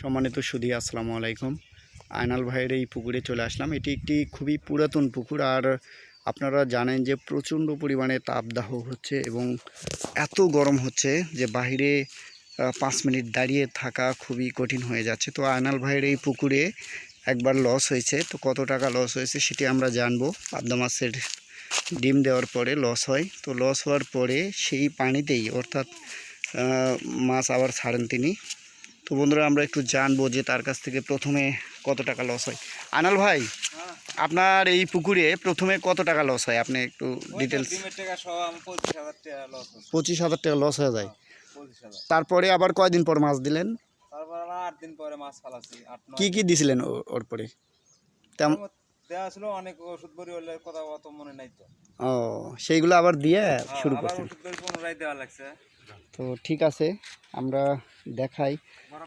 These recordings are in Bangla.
সম্মানিত সুধী আসসালামু আলাইকুম। আয়নাল ভাইয়ের এই পুকুরে চলে আসলাম। এটি একটি খুবই পুরাতন পুকুর আর আপনারা জানেন যে প্রচণ্ড পরিমাণে তাপদাহ হচ্ছে এবং এত গরম হচ্ছে যে আহ, পাঁচ মিনিট দাঁড়িয়ে থাকা খুবই কঠিন হয়ে যাচ্ছে। তো আয়নাল ভাইয়ের এই পুকুরে একবার লস হয়েছে। তো কত টাকা লস হয়েছে সেটি আমরা জানব। পাবদা মাছের ডিম দেওয়ার পরে লস হয়। তো লস হওয়ার পরে সেই পানিতেই অর্থাৎ মাছ আবার ছাড়েন তিনি। তো বন্ধুরা আমরা একটু জানব যে তার কাছ থেকে প্রথমে কত টাকা লস হয়। আনাল ভাই আপনার এই পুকুরে প্রথমে কত টাকা লস হয়? আপনি একটু ডিটেলস পঁচিশ হাজার টাকা লস হয়ে যায়। তারপরে আবার কয়দিন পর মাছ দিলেন? কি কি দিছিলেন ওর পরে? তেমন ছিল অনেক ওষুধ বড়ি হলে কথা অত মনে নাই তো। ও সেইগুলো আবার দিয়ে শুরু আবার করছেন। পুনরায় দেওয়া লাগছে। তো ঠিক আছে, আমরা দেখাই।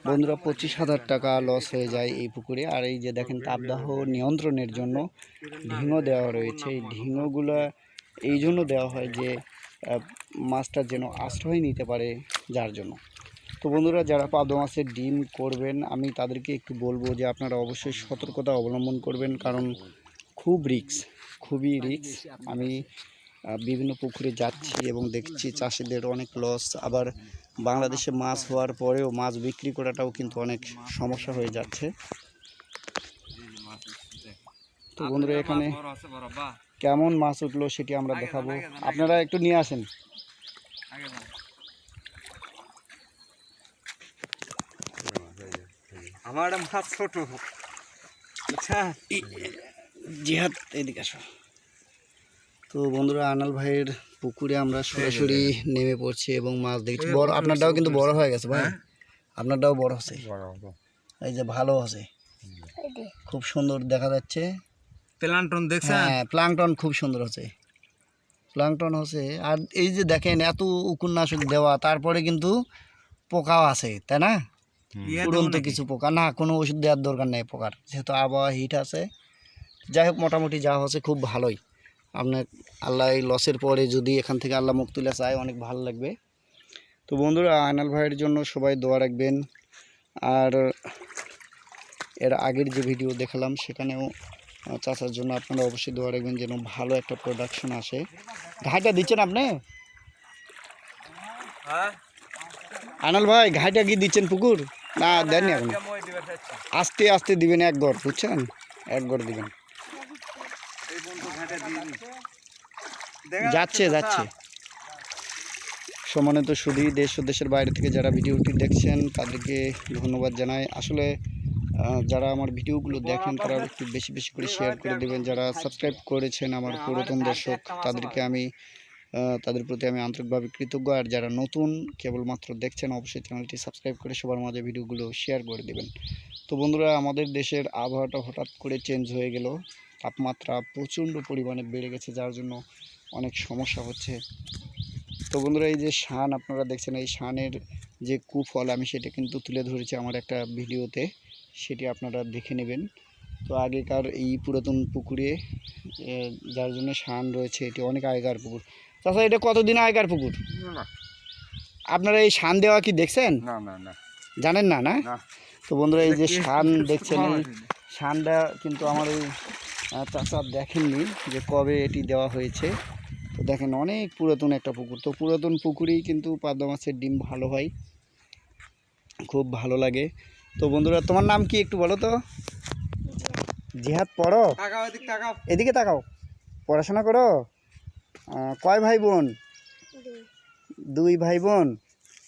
বন্ধুরা, পঁচিশ হাজার টাকা লস হয়ে যায় এই পুকুরে। আর এই যে দেখেন, তাপদাহ নিয়ন্ত্রণের জন্য ঢিঙো দেওয়া রয়েছে। এই ঢিঙোগুলো, এই জন্য দেওয়া হয় যে মাছটা যেন আশ্রয় নিতে পারে যার জন্য। তো বন্ধুরা, যারা পাবদা মাছের ডিম করবেন, আমি তাদেরকে একটু বলব যে আপনারা অবশ্যই সতর্কতা অবলম্বন করবেন, কারণ খুব রিক্স খুবই রিক্স আমি বিভিন্ন পুকুরে যাচ্ছি এবং দেখছি চাষিদের অনেক লস আবার বাংলাদেশে মাছ হওয়ার পরেও মাছ বিক্রি করাটাও কিন্তু অনেক সমস্যা হয়ে যাচ্ছে। তো বন্ধুরা এখানে কেমন মাছ উঠল সেটি আমরা দেখাবো। আপনারা একটু নিয়ে আসেন। আমার মাছ ছোট। আচ্ছা। জিহাদ এদিকে আসো। তো বন্ধুরা আনাল ভাইয়ের পুকুরে আমরা সরাসরি নেমে পড়ছি এবং মাছ দেখছি। বড় আপনারটাও কিন্তু বড় হয়ে গেছে ভাই। আপনারটাও বড় আছে এই যে ভালো আছে খুব সুন্দর দেখা যাচ্ছে। প্লান্টন দেখছেন? হ্যাঁ প্লাংটন খুব সুন্দর আছে প্লাংটন হচ্ছে। আর এই যে দেখেন এত উপন্যাসক দেওয়া তারপরে কিন্তু পোকাও আছে তাই না? ইয়ে উড়ন্ত কিছু পোকা। না কোনো ওষুধ দেওয়ার দরকার নেই পোকার। যেহেতু আবহাওয়া হিট আছে। যাই হোক মোটামুটি যা হচ্ছে খুব ভালোই। আপনার আল্লাহ এই লসের পরে যদি এখান থেকে আল্লাহ মুখ তুলে চায় অনেক ভালো লাগবে। তো বন্ধুরা আয়নাল ভাইয়ের জন্য সবাই দোয়া রাখবেন। আর এর আগের যে ভিডিও দেখালাম সেখানেও চাচার জন্য আপনারা অবশ্যই দোয়া রাখবেন যেন ভালো একটা প্রোডাকশন আসে। ঘাইটা দিচ্ছেন আপনি? হ্যাঁ। আনাল ভাই ঘাইটা কি দিচ্ছেন পুকুর? না দেননি চাচ্ছি। আস্তে আস্তে দিবেন এক গড় বুঝছেন? এক গড় দিবেন এই বন্ধু ঘাটে দিইনি। দেখা যাচ্ছে যাচ্ছে সম্মানিত সুধী দেশ ও দেশের বাইরে থেকে যারা ভিডিওটি দেখছেন তাদেরকে ধন্যবাদ জানাই। আসলে যারা আমার ভিডিওগুলো দেখেন তারা একটু বেশি বেশি করে শেয়ার করে দেবেন। যারা সাবস্ক্রাইব করেছেন আমার পুরাতন দর্শক তাদেরকে আমি তাদের প্রতি আমি আন্তরিকভাবে কৃতজ্ঞ। আর যারা নতুন কেবলমাত্র দেখছেন অবশ্যই চ্যানেলটি সাবস্ক্রাইব করে সবার মাঝে ভিডিওগুলো শেয়ার করে দেবেন। তো বন্ধুরা আমাদের দেশের আবহাওয়াটা হঠাৎ করে চেঞ্জ হয়ে গেল। তাপমাত্রা প্রচণ্ড পরিমাণে বেড়ে গেছে যার জন্য অনেক সমস্যা হচ্ছে। তো বন্ধুরা এই যে শান আপনারা দেখছেন এই শানের যে কুফল আমি সেটা কিন্তু তুলে ধরেছি আমার একটা ভিডিওতে সেটি আপনারা দেখে নেবেন। তো আগেকার এই পুরাতন পুকুরে যার জন্য শান রয়েছে এটি অনেক আগেকার পুকুর। তাছাড়া এটা কতদিন আগেকার পুকুর? আপনারা এই শান দেওয়া কি দেখছেন? না না না। জানেন না না। তো বন্ধুরা এই যে শান দেখছেন এই। শানটা কিন্তু আমার এই চাচা দেখেননি যে কবে এটি দেওয়া হয়েছে। তো দেখেন অনেক পুরাতন একটা পুকুর। তো পুরাতন পুকুরেই কিন্তু পাবদা মাছের ডিম ভালো হয়। খুব ভালো লাগে। তো বন্ধুরা তোমার নাম কি একটু বলো তো? জিহাদ পড়ো। তাকাও এদিকে তাকাও। পড়াশোনা করো? কয় ভাই বোন? দুই ভাই বোন?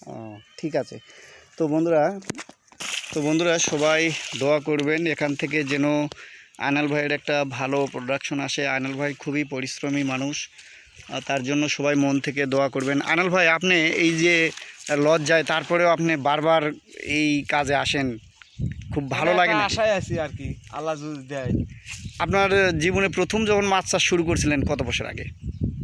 ও, ঠিক আছে। তো বন্ধুরা তো বন্ধুরা সবাই দোয়া করবেন এখান থেকে যেন আনাল ভাইয়ের একটা ভালো প্রোডাকশন আসে। আনাল ভাই খুবই পরিশ্রমী মানুষ। আর তার জন্য সবাই মন থেকে দোয়া করবেন। আনাল ভাই আপনি এই যে লজ যায় তারপরেও আপনি বারবার এই কাজে আসেন। খুব ভালো লাগে আশায় আছি আর কি। আল্লাহ যদি দেয়। আপনার জীবনে প্রথম যখন মাছ চাষ শুরু করছিলেন কত বছর আগে?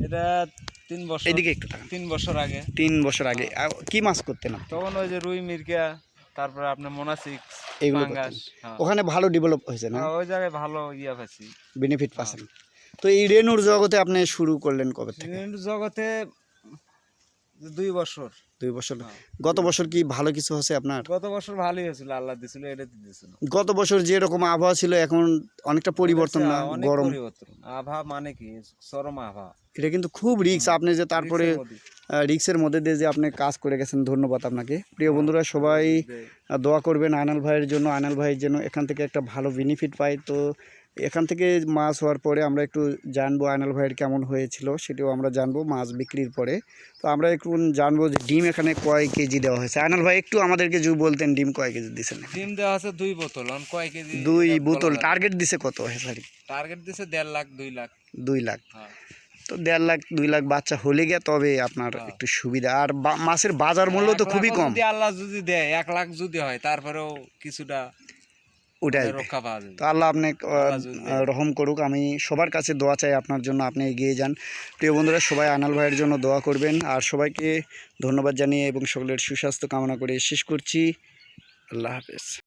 এটা তিন বছর এদিকে একটু তিন বছর আগে। তিন বছর আগে। কি মাছ করতেন তখন ওই যে রুই মির্কা তারপরে আপনার মোনাসিক্স। হ্যাঁ। ওখানে ভালো ডেভেলপ হয়েছে না? হ্যাঁ, ওই জায়গায় ভালো ইয়া পাচ্ছি। বেনিফিট পাচ্ছেন। তো এই রেনুর জগতে আপনি শুরু করলেন কবে থেকে? রেনুর জগতে দুই বছর। দুই বছর হ্যাঁ। গত বছর। কি ভালো কিছু হচ্ছে আপনার? গত বছর ভালোই হয়েছিল আল্লাহ দিছিল এটা দিছিল। গত বছর যেরকম আবহাওয়া ছিল এখন অনেকটা পরিবর্তন না? গরম। পরিবর্তন। আবহাওয়া মানে কি? চরম আবহাওয়া। এটা কিন্তু খুব রিক্স আপনি যে তারপরে রিক্সের মধ্যে। দিয়ে যে আপনি কাজ করে গেছেন ধন্যবাদ আপনাকে। প্রিয় বন্ধুরা সবাই দোয়া করবেন আনাল ভাইয়ের জন্য। আনাল ভাইয়ের জন্য এখান থেকে একটা ভালো বেনিফিট পাই তো এখান থেকে মাছ হওয়ার পরে আমরা একটু জানব আনাল ভাইয়ের কেমন হয়েছিল সেটাও আমরা জানব মাছ বিক্রির পরে। তো আমরা একটু জানব যে ডিম এখানে কয় কেজি দেওয়া হয়েছে? আনাল ভাই একটু আমাদেরকে যদি বলতেন ডিম কয় কেজি দিয়েছেন? ডিম দেওয়া আছে দুই বোতল কয় কেজি দুই বোতল টার্গেট দিছে কত সরি টার্গেট দিছে দেড় লাখ দুই লাখ। দুই লাখ। হ্যাঁ। তো দেড় লাখ দুই লাখ বাচ্চা হলে গিয়ে তবে আপনার হ্যাঁ। একটু সুবিধা। আর মাছের বাজার মূল্য তো খুবই কম। আল্লাহ যদি দেয় এক লাখ যদি হয় তারপরেও কিছুটা উঠে আসবে যাবে তো আল্লাহ আপনি। রহম করুক। আমি সবার কাছে দোয়া চাই আপনার জন্য আপনি এগিয়ে যান। প্রিয় বন্ধুরা সবাই আনাল ভাইয়ের জন্য দোয়া করবেন। আর সবাইকে ধন্যবাদ জানিয়ে এবং সকলের সুস্বাস্থ্য কামনা করে শেষ করছি। আল্লাহ হাফেজ।